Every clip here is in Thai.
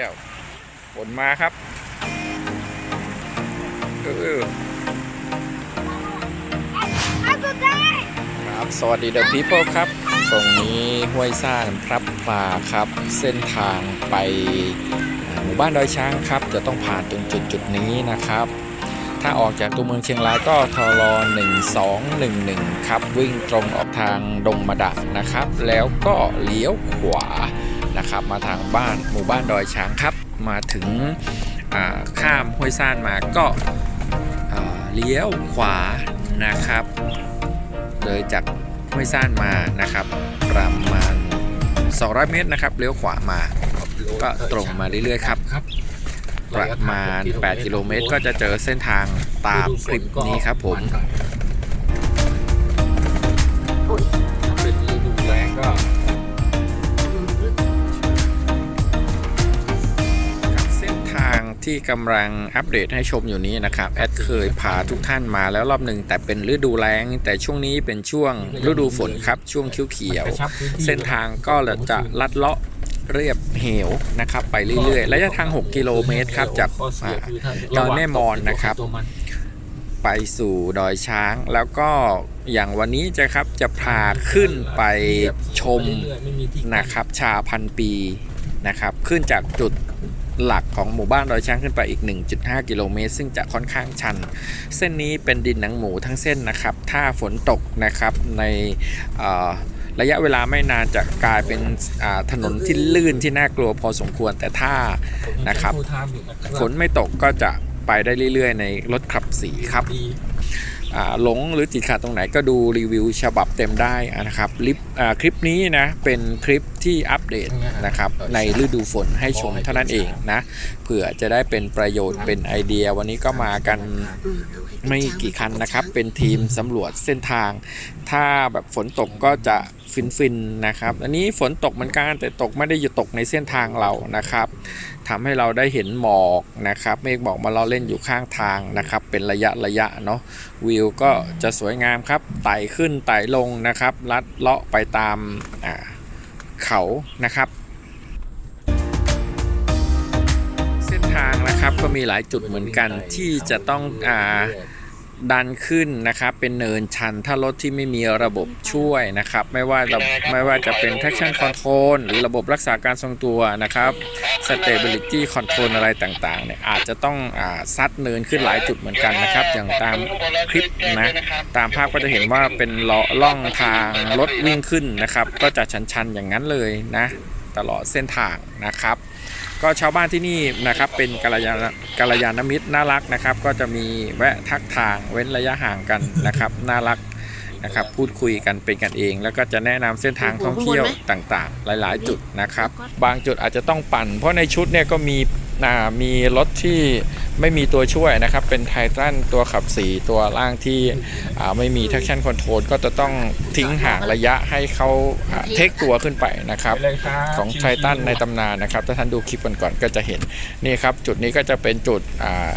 แก้วฝนมาครับ เออครับ สวัสดีเดอะพีเพิลครับ ตรงนี้ห้วยซ่านพรับพลาครับ เส้นทางไปหมู่บ้านดอยช้างครับ จะต้องผ่านตรงจุดจุดนี้นะครับ ถ้าออกจากตัวเมืองเชียงรายก็ทร1211 ครับ วิ่งตรงออกทางดงมะดักนะครับ แล้วก็เลี้ยวขวา นะครับมาทางบ้านหมู่บ้านดอยช้างครับ มาถึงอ่าข้ามห้วยซ่านมาก็อ่าเลี้ยวขวานะครับ เลยจากห้วยซ่านมานะครับ ประมาณ 200 เมตรนะครับเลี้ยวขวามาก็ตรงมาเรื่อยๆครับครับประมาณ 8 กิโลเมตร ก็จะเจอเส้นทางตามคลิปนี้ครับผม ทางที่กำลังอัปเดตให้ชมอยู่นี้นะครับแอดเคยพาทุกท่านมาแล้วรอบหนึ่งแต่เป็นฤดูแล้ง แต่ช่วงนี้เป็นช่วงฤดูฝนครับ ช่วงเขียวกระชับพื้นที่ๆเส้นทางก็จะลัดเลาะเรียบเหวนะครับ ไปเรื่อยๆระยะทาง 6 กิโลเมตรครับจากข้อเสียอ่าคือถ้าดอยแม่มอนนะครับตัวมันไปสู่ดอยช้างแล้วก็อย่างวันนี้จะครับจะพาขึ้นไปชมเรื่อยๆไม่มีที่นะครับ ชาพันปีนะครับ ขึ้นจากจุด หลักของหมู่บ้านดอยช้างขึ้นไปอีก 1.5 กิโลเมตร ซึ่งจะค่อนข้างชัน เส้นนี้เป็นดินหนังหมูทั้งเส้นนะครับ ถ้าฝนตกนะครับในเอ่อระยะเวลาไม่นานจะกลายเป็นอ่าถนนที่ลื่นที่น่ากลัวพอสมควรแต่ถ้านะครับผมยังเป็ full time อยู่นะครับฝนไม่ตกก็จะไปได้เรื่อยๆ ในรถขับสีครับดีอ่า หลงหรือติดขัดตรงไหนก็ดูรีวิวฉบับเต็มได้นะครับลิปอ่าคลิปนี้นะเป็นคลิปที่อัปเดตนะครับในฤดูฝนให้ชมเท่านั้นเองนะเผื่อจะได้เป็นประโยชน์เป็นไอเดียวันนี้ก็มากันไม่กี่คันนะครับ เป็นทีมสำรวจเส้นทาง ถ้าแบบฝนตกก็จะ ฟินๆนะครับ อันนี้ฝนตกเหมือนกันแต่ตกไม่ได้อยู่ตกในเส้นทางเรานะครับทำให้เราได้เห็นหมอกนะครับ เมฆหมอกมาเราเล่นอยู่ข้างทางนะครับ เป็นระยะระยะเนาะวิวก็จะสวยงามครับไต่ขึ้นไต่ลงนะครับ ลัดเลาะไปตามเขานะครับเส้นทางนะครับก็มีหลายจุดเหมือนกันที่จะต้องอ่า ดันขึ้นนะครับ เป็นเนินชันถ้ารถที่ไม่มีระบบช่วยนะครับ ไม่ว่าระไม่ว่าจะเป็น traction control หรือระบบรักษาการทรงตัวนะครับ stability control อะไรต่างๆเนี่ยอาจจะต้องอาซัดเนินขึ้นหลายจุดเหมือนกันนะครับ อย่างตามคลิปนะตามภาพก็จะเห็นว่าเป็นเลาะล่องทางรถวิ่งขึ้นนะครับ ก็จะชันๆอย่างนั้นเลยนะ ตลอดเส้นทางนะครับ ก็ชาวบ้านที่นี่นะครับเป็นกัลยาณกัลยาณมิตรน่ารักนะครับ ก็จะมีแวะทักทางเว้นระยะห่างกันนะครับน่ารักนะครับพูดคุยกันเป็นกันเอง แล้วก็จะแนะนำเส้นทางท่องเที่ยวต่างๆ หลาย ๆ จุดนะครับ บางจุดอาจจะต้องปั่น เพราะในชุดเนี่ยก็มีอ่า มีรถที่ไม่มีตัวช่วยนะครับ เป็นไททันตัวขับสีตัวล่างที่อ่าไม่มี traction control ก็จะต้องทิ้งห่างระยะให้เขาเทคตัวขึ้นไปนะครับไปเลยครับ ของไททันในตำนานนะครับ ถ้าท่านดูคลิปก่อนๆก็จะเห็นนี่ครับ จุดนี้ก็จะเป็นจุดอ่า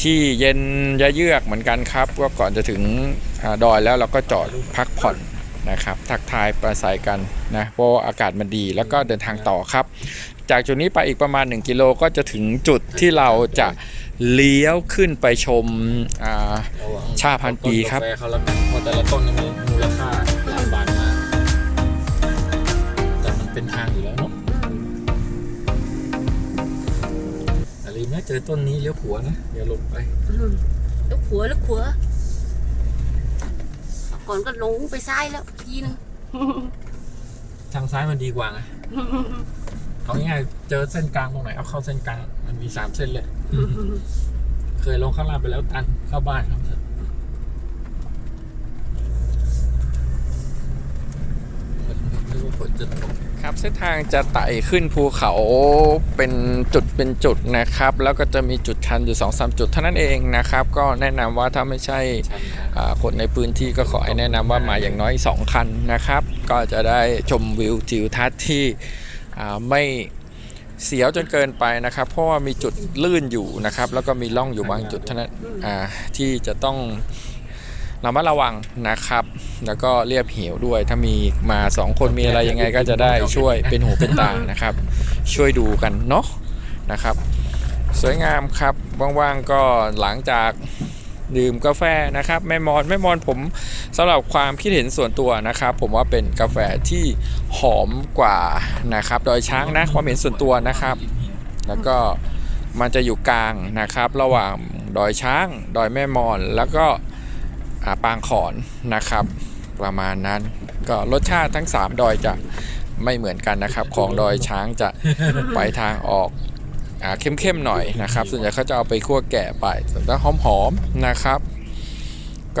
ที่เย็นยะเยือกเหมือนกันครับ ก็ก่อนจะถึงอาดอยแล้วเราก็จอดพักผ่อน นะครับ ทักทายประสัยกันนะเพราะว่าอากาศมันดีแล้วก็เดินทางต่อครับ จากจุดนี้ไปอีกประมาณ 1 กิโลก็จะถึงจุดที่เราจะเลี้ยวขึ้นไปชมอ่าระวังชาพันปีครับต้นกาแฟเขาแล้วกันเพราะแต่ละต้นเนี่ยมีมูลค่าหลายบาทมากแต่มันเป็นทางอยู่แล้วเนาะแต่ลืมนะเจอต้นนี้เลี้ยวขวานะอย่าหลบไปลูกขัวลูกขัวก่อนก็ลงไปซ้ายแล้ว ทีนึง ทางซ้ายมันดีกว่าไง เอาง่ายๆเจอเส้นกลางตรงไหนเอาเข้าเส้นกลาง มันมีสามเส้นเลย เคยลงข้างล่างไปแล้วตันเข้าบ้านครับนึกว่า ฝนจะตกครับเส้นทางจะไต่ขึ้นภูเขาเป็นจุดเป็นจุดนะครับ แล้วก็จะมีจุดชันอยู่2อสจุดเท่านั้นเองนะครับ ก็แนะนำว่าถ้าไม่ใช่คนในพื้นที่ก็ขอให้แนะนำว่ามาอย่างน้อย 2 คันนะครับ ก็จะได้ชมวิวทิวทัศน์ที่ไม่เสียวจนเกินไปนะครับ เพราะว่ามีจุดลื่นอยู่นะครับ แล้วก็มีร่องอยู่บางจุดเท่านั้นที่จะต้อง ระมัดระวังนะครับ แล้วก็เรียบเหวด้วย ถ้ามีมา 2 คนมีอะไรยังไงก็จะได้ช่วยเป็นหูเป็นตานะครับ ช่วยดูกันเนาะนะครับ สวยงามครับว่างๆก็หลังจากดื่มกาแฟนะครับแม่มอนแม่มอนผมสำหรับความคิดเห็นส่วนตัวนะครับ ผมว่าเป็นกาแฟที่หอมกว่านะครับดอยช้างนะความเห็นส่วนตัวนะครับ แล้วก็มันจะอยู่กลางนะครับ ระหว่างดอยช้าง ดอยแม่มอนแล้วก็อ่า ปางขอนนะครับ ประมาณนั้นก็รสชาติทั้ง 3 ดอยจะไม่เหมือนกันนะครับ ของดอยช้างจะไปทางออกอ่าเข้มๆหน่อยนะครับ ส่วนใหญ่เขาจะเอาไปคั่วแก่ไปส่วนถ้าหอมๆนะครับ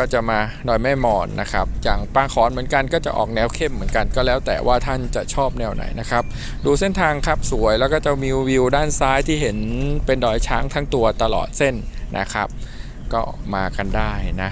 ก็จะมาดอยแม่หมอนนะครับอย่างปางขอนเหมือนกันก็จะออกแนวเข้มเหมือนกัน ก็แล้วแต่ว่าท่านจะชอบแนวไหนนะครับ ดูเส้นทางครับสวยแล้วก็จะมีวิวด้านซ้ายที่เห็นเป็นดอยช้างทั้งตัวตลอดเส้นนะครับ ก็มากันได้นะ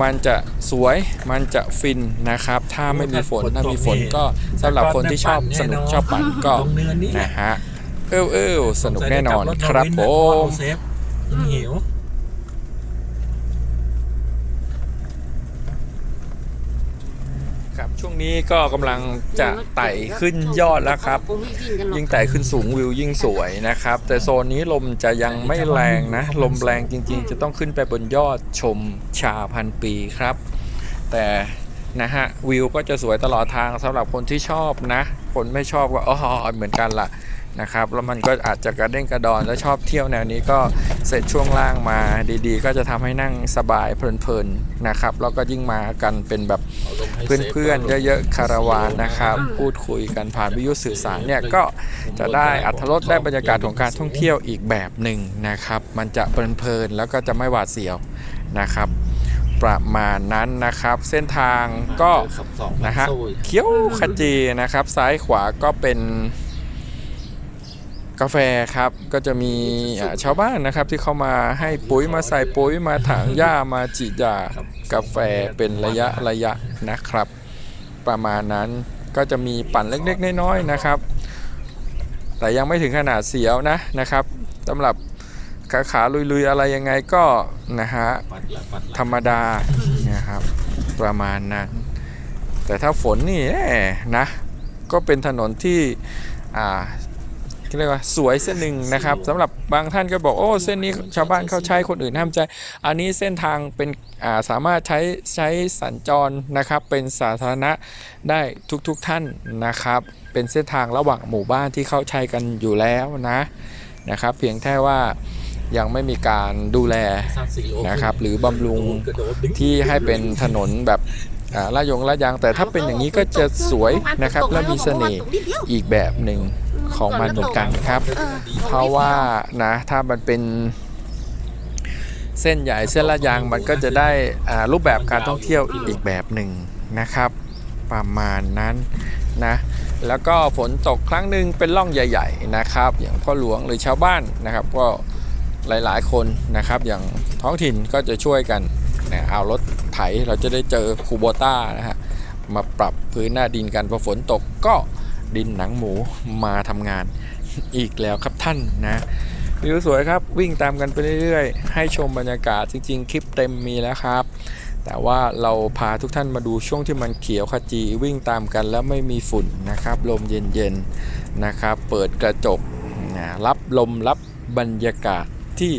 มันจะสวยมันจะฟินนะครับ ถ้าไม่มีฝนถ้ามีฝนก็สำหรับคนที่ชอบสนุกชอบปั่นก็ตรงเนินนี้แหละนะฮะเออเออสนุกแน่นอนครับผมเซฟหิว ครับช่ วงนี้ก็กำลังจะไต่ขึ้นยอดแล้วครับ ยิ่งไต่ขึ้นสูงวิวยิ่งสวยนะครับ แต่โซนนี้ลมจะยังไม่แรงนะ ลมแรงจริงๆ จะต้องขึ้นไปบนยอดชมชาพันปีครับ แต่นะฮะวิวก็จะสวยตลอดทางสำหรับคนที่ชอบนะ คนไม่ชอบก็อ๋อเหมือนกันล่ะ นะครับแล้วมันก็อาจจะกระเด้งกระดอนแล้วชอบเที่ยวแนวนี้ก็เสร็จช่วงล่างมาดีๆ ก็จะทำให้นั่งสบายเพลินๆนะครับแล้วก็ยิ่งมากันเป็นแบบเพื่อนๆเยอะๆคาราวานนะครับ พูดคุยกันผ่านวิทยุสื่อสารเนี่ยก็จะได้อัธรสได้บรรยากาศของการท่องเที่ยวอีกแบบหนึ่งนะครับ มันจะเพลินๆแล้วก็จะไม่หวาดเสียวนะครับประมาณนั้นนะครับ เส้นทางก็ขับสองนะฮะสู้อีกเขียวขจีนะครับ ซ้ายขวาก็เป็น กาแฟครับก็จะมีชาวบ้านนะครับที่เข้ามาให้ปุ๋ยมาใส่ปุ๋ยมาถางหญ้ามาฉีดยากาแฟเป็นระยะระยะนะครับ ประมาณนั้นก็จะมีปั่นเล็กๆน้อยๆนะครับ แต่ยังไม่ถึงขนาดเสียวนะนะครับสำหรับขาขาลุยๆอะไรยังไงก็นะฮะธรรมดานะครับประมาณนั้น แต่ถ้าฝนนี่นะก็เป็นถนนที่อ่า เรียกว่าสวยเส้นหนึ่งนะครับสำหรับบางท่านก็บอกโอ้เส้นนี้ชาวบ้านเขาใช้คนอื่นห้ามใจอันนี้เส้นทางเป็นอ่าสามารถใช้ใช้สัญจรนะครับ เป็นสาธารณะได้ทุกๆทท่านนะครับ เป็นเส้นทางระหว่างหมู่บ้านที่เขาใช้กันอยู่แล้วนะนะครับ เพียงแค่ว่ายังไม่มีการดูแลสามสี่โลนะครับหรือบำรุงกระโดดดึงที่ให้เป็นถนนแบบอ่าลาดยงลาดยาง แต่ถ้าเป็นอย่างนี้ก็จะสวยนะครับ และมีเสน่ห์อีกแบบหนึ่ง ของมันเหมือนกันครับ เพราะว่านะถ้ามันเป็นเส้นใหญ่เส้นลาดยางมันก็จะได้อ่ารูปแบบการท่องเที่ยวอีกแบบหนึ่งนะครับ ประมาณนั้นนะแล้วก็ฝนตกครั้งหนึ่งเป็นร่องใหญ่ ๆนะครับ อย่างพ่อหลวงหรือชาวบ้านนะครับ ก็หลายๆคนนะครับ อย่างท้องถิ่นก็จะช่วยกันนะเอารถไถเราจะได้เจอคูโบต้านะฮะมาปรับพื้นหน้าดินกันพอฝนตกก็ ดินหนังหมูมาทำงานอีกแล้วครับท่านนะวิวสวยครับวิ่งตามกันไปเรื่อยๆ ให้ชมบรรยากาศจริง ๆ คลิปเต็มมีแล้วครับ แต่ว่าเราพาทุกท่านมาดูช่วงที่มันเขียวขจีวิ่งตามกันแล้วไม่มีฝุ่นนะครับ ลมเย็นๆนะครับ เปิดกระจกนะรับลมรับบรรยากาศที่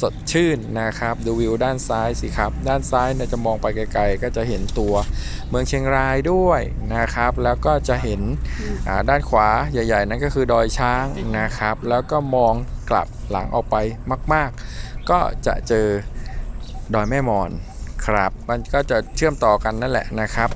สดชื่นนะครับ ดูวิวด้านซ้ายสิครับ ด้านซ้ายเนี่ยจะมองไปไกลๆ ก็จะเห็นตัวเมืองเชียงรายด้วยนะครับ แล้วก็จะเห็นด้านขวาใหญ่ ๆ นั่นก็คือดอยช้างนะครับ แล้วก็มองกลับหลังออกไปมาก ๆ ก็จะเจอดอยแม่มอนครับ มันก็จะเชื่อมต่อกันนั่นแหละนะครับ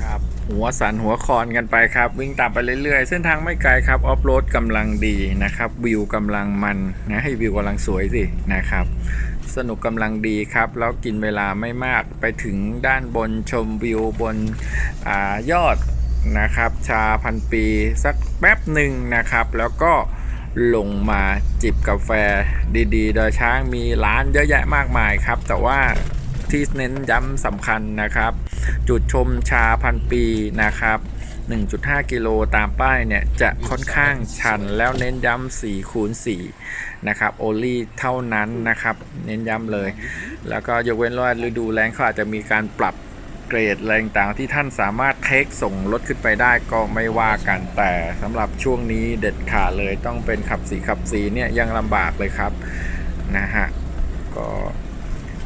ครับ หัวสันหัวคอนกันไปครับ วิ่งตามไปเรื่อยๆ เส้นทางไม่ไกลครับออฟโรดกำลังดีนะครับ วิวกำลังมันนะให้วิวกำลังสวยสินะครับ สนุกกำลังดีครับ แล้วกินเวลาไม่มากไปถึงด้านบนชมวิวบนอายอดนะครับ ชาพันปีสักแป๊บหนึ่งนะครับ แล้วก็ลงมาจิบกาแฟดีๆ โดยช้างมีร้านเยอะแยะมากมายครับ แต่ว่า ที่เน้นย้ำสำคัญนะครับ จุดชมชาพันปีนะครับ 1.5 กิโลตามป้ายเนี่ยจะค่อนข้างชันแล้วเน้นย้ำ4คูณ4นะครับโอลี่เท่านั้นนะครับ เน้นย้ำเลย แล้วก็ยกเว้นว่าฤดูแล้งเขาอาจจะมีการปรับเกรดอะไรต่างที่ท่านสามารถเทคส่งรถขึ้นไปได้ก็ไม่ว่ากันแต่สำหรับช่วงนี้เด็ดขาดเลยต้องเป็นขับสีขับสีเนี่ยยังลำบากเลยครับนะฮะก็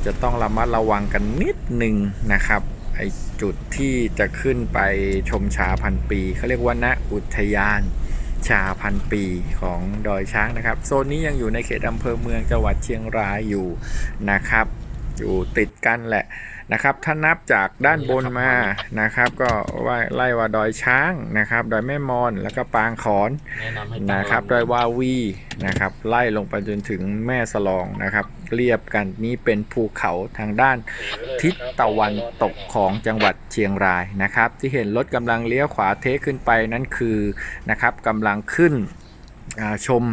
จะต้องระมัดระวังกันนิดหนึ่งนะครับไอจุดที่จะขึ้นไปชมชาพันปีเขาเรียกว่าณอุทยานชาพันปีของดอยช้างนะครับโซนนี้ยังอยู่ในเขตอำเภอเมืองจังหวัดเชียงรายอยู่นะครับ อยู่ติดกันแหละนะครับ ถ้านับจากด้านบนมานะครับ ก็ว่าไล่ว่าดอยช้างนะครับ ดอยแม่มอนแล้วก็ปางขอนนะนำให้ตั้งนะครับ ดอยวาวีนะครับ ไล่ลงไปจนถึงแม่สลองนะครับ เรียบกันนี้เป็นภูเขาทางด้านทิศตะวันตกของจังหวัดเชียงรายนะครับ ที่เห็นรถกำลังเลี้ยวขวาเทขึ้นไปนั่นคือนะครับกำลังขึ้นอ่าชม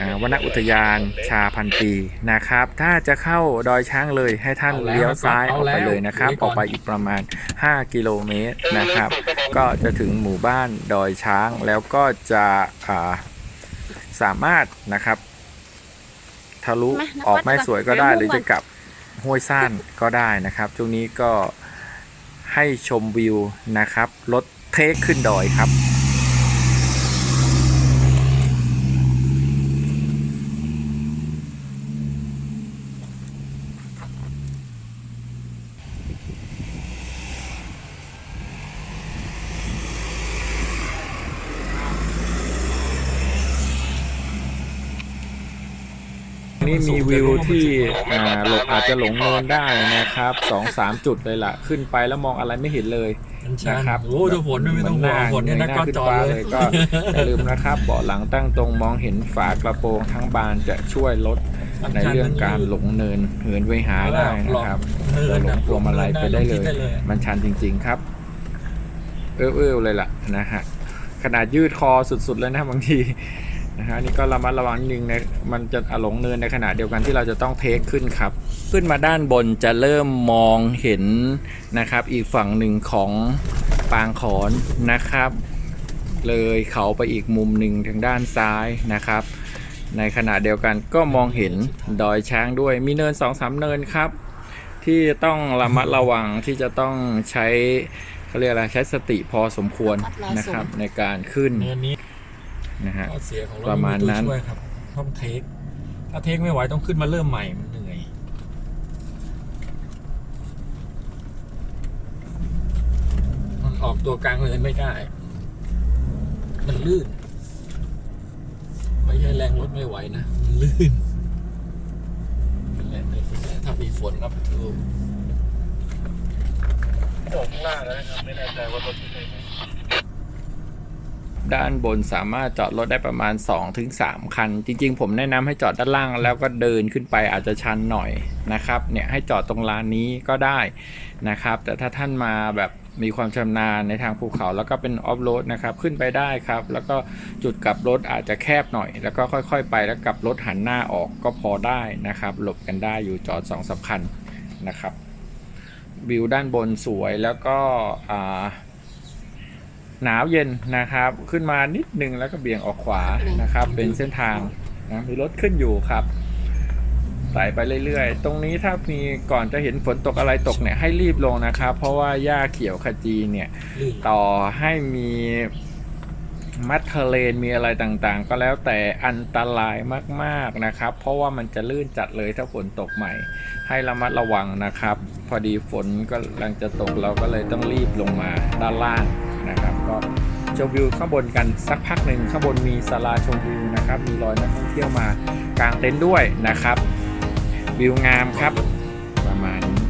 อ่าวนอุทยานชาพันปีนะครับ ถ้าจะเข้าดอยช้างเลยให้ท่านเลี้ยวซ้ายออกไปเลยนะครับ ออกไปอีกประมาณ 5 กิโลเมตรนะครับ ก็จะถึงหมู่บ้านดอยช้างแล้วก็จะอ่าสามารถนะครับ ทะลุมานักวัดออกแม่สวยก็ได้ไปมุ่งหรือจะกลับห้วยซ่านก็ได้นะครับ ช่วงนี้ก็ให้ชมวิวนะครับ รถเทคขึ้นดอยครับ นี่มีวิวที่อ่าหลบอาจจะหลงเนินได้นะครับสองสามจุดเลยล่ะ ขึ้นไปแล้วมองอะไรไม่เห็นเลยมันชันนะครับโอ้ดูฝนด้วยไม่ต้องห่วงฝนเนี่ยนะหาก็ขึ้จอดฟ้าเลยก็อย่าลืมนะครับ เบาะหลังตั้งตรงมองเห็นฝากระโปรงทั้งบานจะช่วยลดในเรื่องการหลงเนินเหินไปหาได้นะครับเนินหลนะงพวงมาลัยไปได้เลยได้เลย มันชันจริง ๆครับ เอื้อๆเลยล่ะนะฮะขนาดยืดคอสุดๆแล้วนะบางที นะฮะนี่ก็ระมัดระวังนิดนึงนะมันจะหลงเนินในขณะเดียวกันที่เราจะต้องเทคขึ้นครับ ขึ้นมาด้านบนจะเริ่มมองเห็นนะครับ อีกฝั่งหนึ่งของปางขอนนะครับ เลยเขาไปอีกมุมหนึ่งทางด้านซ้ายนะครับ ในขณะเดียวกันก็มองเห็นดอยช้างด้วยมีเนินสองสามเนินครับ ที่ต้องระมัดระวังที่จะต้องใช้เขาเรียกอะไรใช้สติพอสมควรนะครับในการขึ้น นินนี้นะฮะข้อเสียของรถประมาณนั้น ไตัวช่วยครับต้องเทคถ้าเทคไม่ไหวต้องขึ้นมาเริ่มใหม่มันเหนื่อยมันออกตัวกลางเลยไม่ได้ มันลื่น ไม่ใช่แรงรถไม่ไหวนะมันลื่นเป็นแรงเลยเป็นแรงถ้ามีฝนรับทูผมข้างล่างแล้วนะครับไม่แน่ใจว่ารถที่ไหนไหม ด้านบนสามารถจอดรถได้ประมาณ 2-3 คัน จริง ๆ ผมแนะนำให้จอดด้านล่างแล้วก็เดินขึ้นไปอาจจะชันหน่อยนะครับเนี่ยให้จอดตรงลานนี้ก็ได้นะครับ แต่ถ้าท่านมาแบบมีความชำนาญในทางภูเขาแล้วก็เป็นออฟโรดนะครับขึ้นไปได้ครับ แล้วก็จุดกลับรถอาจจะแคบหน่อย แล้วก็ค่อยๆ ไปแล้วกลับรถหันหน้าออกก็พอได้นะครับ หลบกันได้อยู่จอด2องสามคันนะครับวิวด้านบนสวยแล้วก็อ่า หนาวเย็นนะครับ ขึ้นมานิดนึงแล้วก็เบี่ยงออกขวานะครับ เป็นเส้นทางนะมีรถขึ้นอยู่ครับไต่ไปเรื่อยๆ ตรงนี้ถ้ามีก่อนจะเห็นฝนตกอะไรตกเนี่ยให้รีบลงนะครับ เพราะว่าหญ้าเขียวขจีเนี่ยต่อให้มีมัดเทเลนมีอะไรต่างๆ ก็แล้วแต่อันตรายมากๆนะครับ เพราะว่ามันจะลื่นจัดเลยถ้าฝนตกใหม่ ให้ระมัดระวังนะครับ พอดีฝนก็กำลังจะตกเราก็เลยต้องรีบลงมาด้านล่างนะครับ ก็ชมวิวข้างบนกันสักพักหนึ่งข้างบนมีศาลาชมวิวนะครับ มีรอยนักท่องเที่ยวมากางเต็นท์ด้วยนะครับ วิวงามครับ ประมาณนี้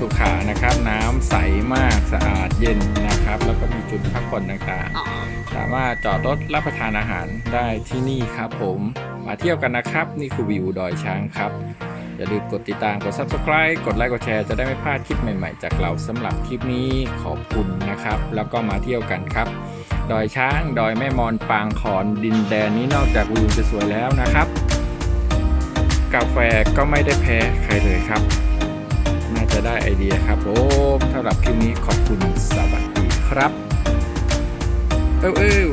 สุขานะครับ น้ำใสมากสะอาดเย็นนะครับ แล้วก็มีจุดพักผ่อนต่างอ๋อๆสามารถจอดรถรับประทานอาหารได้ที่นี่ครับผมมาเที่ยวกันนะครับ นี่คือวิวดอยช้างครับ อย่าลืมกดติดตามกด subscribe กดไลค์กดแชร์จะได้ไม่พลาดคลิปใหม่ๆ จากเราสำหรับคลิปนี้ขอบคุณนะครับ แล้วก็มาเที่ยวกันครับ ดอยช้าง ดอยแม่มอนปางขอนดินแดนนี้นอกจากวิวจะสวยแล้วนะครับ กาแฟก็ไม่ได้แพ้ใครเลยครับน่า จะได้ไอเดียครับโอ้สำหรับคลิปนี้ขอบคุณสวัสดีครับ เอ้วเอ้ว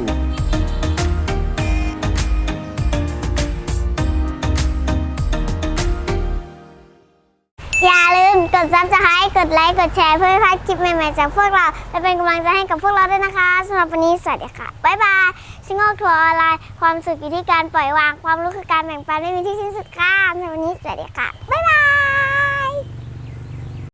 อย่าลืมกด subscribe กดไลค์กดแชร์เพื่อไม่พลาดคลิปใหม่ๆจากพวกเรา และเป็นกำลังใจให้กับพวกเราด้วยนะคะสำหรับวันนี้สวัสดีค่ะ บ๊ายบายชิงโง่ทัวร์ออนไลน์ ความสุขอยู่ที่การปล่อยวาง ความรู้คือการแบ่งปันไม่มีที่สิ้นสุดค่ะสำหรับวันนี้สวัสดีค่ะ บ๊ายบาย